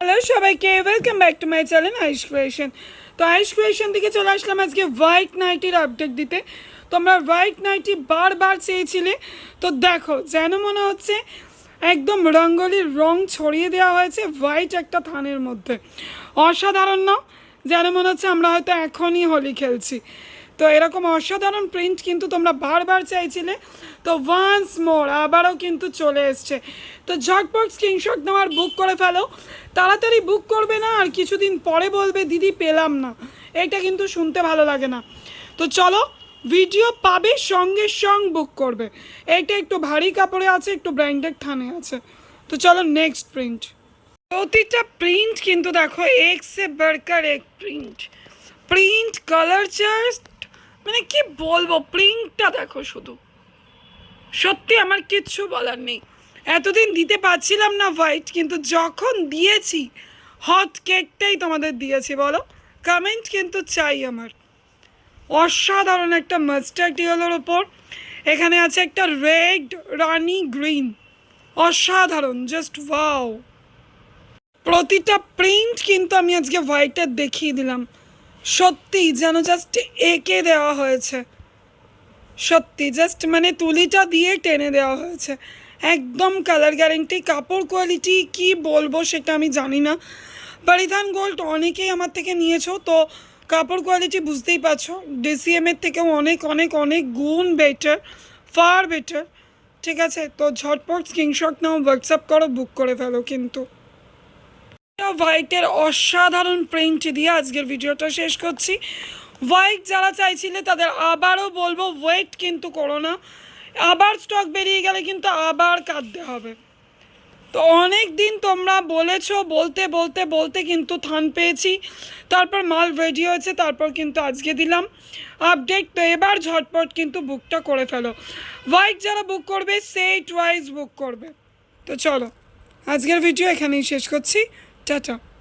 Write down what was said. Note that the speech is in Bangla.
হ্যালো সবাইকে। Welcome back to my channel ice creation তো আইস ক্রিয়েশন থেকে চলে আসলাম আজকে হোয়াইট নাইটির আপডেট দিতে। তোমরা হোয়াইট নাইটি বারবার চেয়েছিলে। তো দেখো, যেন মনে হচ্ছে একদম রঙ্গলির রং ছড়িয়ে দেওয়া হয়েছে হোয়াইট একটা থানের মধ্যে। অসাধারণ, না? যেন মনে হচ্ছে আমরা হয়তো এখনই হোলি খেলছি। তো এরকম অসাধারণ প্রিন্ট কিন্তু তোমরা বারবার চাইছিলে। তো ওয়ান্স মোর আবারও কিন্তু চলে এসছে। তো ঝটপট স্ক্রিনশট নেওয়ার বুক করে ফেলো। তাড়াতাড়ি বুক করবে না, আর কিছুদিন পরে বলবে, দিদি, পেলাম না। এটা কিন্তু শুনতে ভালো লাগে না। তো চলো ভিডিও পাবে, সঙ্গে সং বুক করবে। এটা একটু ভারী কাপড়ে আছে, একটু ব্র্যান্ডেড থানে আছে। তো চলো নেক্সট প্রিন্ট প্রতিটা প্রিন্ট কিন্তু দেখো এক সে বাড়কার এক প্রিন্ট প্রিন্ট কালার জাস্ট মানে কি বলব প্রিন্টটা দেখো শুধু। সত্যি আমার কিচ্ছু বলার নেই। এতদিন দিতে পারছিলাম না হোয়াইট কিন্তু যখন দিয়েছি হট কেকটাই তোমাদের দিয়েছি, বলো। কমেন্ট কিন্তু চাই আমার। অসাধারণ একটা মাস্টার্ড ইয়েলোর ওপর এখানে আছে একটা রেড রানি গ্রিন অসাধারণ জাস্ট ওয়াও প্রতিটা প্রিন্ট কিন্তু আমি আজকে হোয়াইটের দেখিয়ে দিলাম। সত্যি যেন জাস্ট এঁকে দেওয়া হয়েছে। সত্যি জাস্ট মানে তুলিটা দিয়ে টেনে দেওয়া হয়েছে। একদম কালার গ্যারেন্টি কাপড় কোয়ালিটি কি বলব সেটা আমি জানি না। পরিধান গোল্ড অনেকেই আমার থেকে নিয়েছো, তো কাপড় কোয়ালিটি বুঝতেই পারছ। ডিসিএমের থেকেও অনেক অনেক অনেক গুণ বেটার ফার বেটার ঠিক আছে, তো ঝটপট স্ক্রিনশট নাও হোয়াটসঅ্যাপ করো বুক করে ফেলো কিন্তু। হোয়াইটের অসাধারণ প্রিন্ট দিয়ে আজকের ভিডিওটা শেষ করছি। হোয়াইট যারা চাইছিলে তাদের আবারও বলব ওয়েট কিন্তু করো না। আবার স্টক বেরিয়ে গেলে কিন্তু আবার কাঁদতে হবে। তো অনেক দিন তোমরা বলেছ, বলতে বলতে বলতে কিন্তু থান পেয়েছি। তারপর মাল রেডি হয়েছে, তারপর কিন্তু আজকে দিলাম। আপডেট তো এবার ঝটপট কিন্তু বুকটা করে ফেলো। হোয়াইট যারা বুক করবে সেট ওয়াইজ বুক করবে। তো চলো, আজকের ভিডিও এখানেই শেষ করছি। Chao, chao.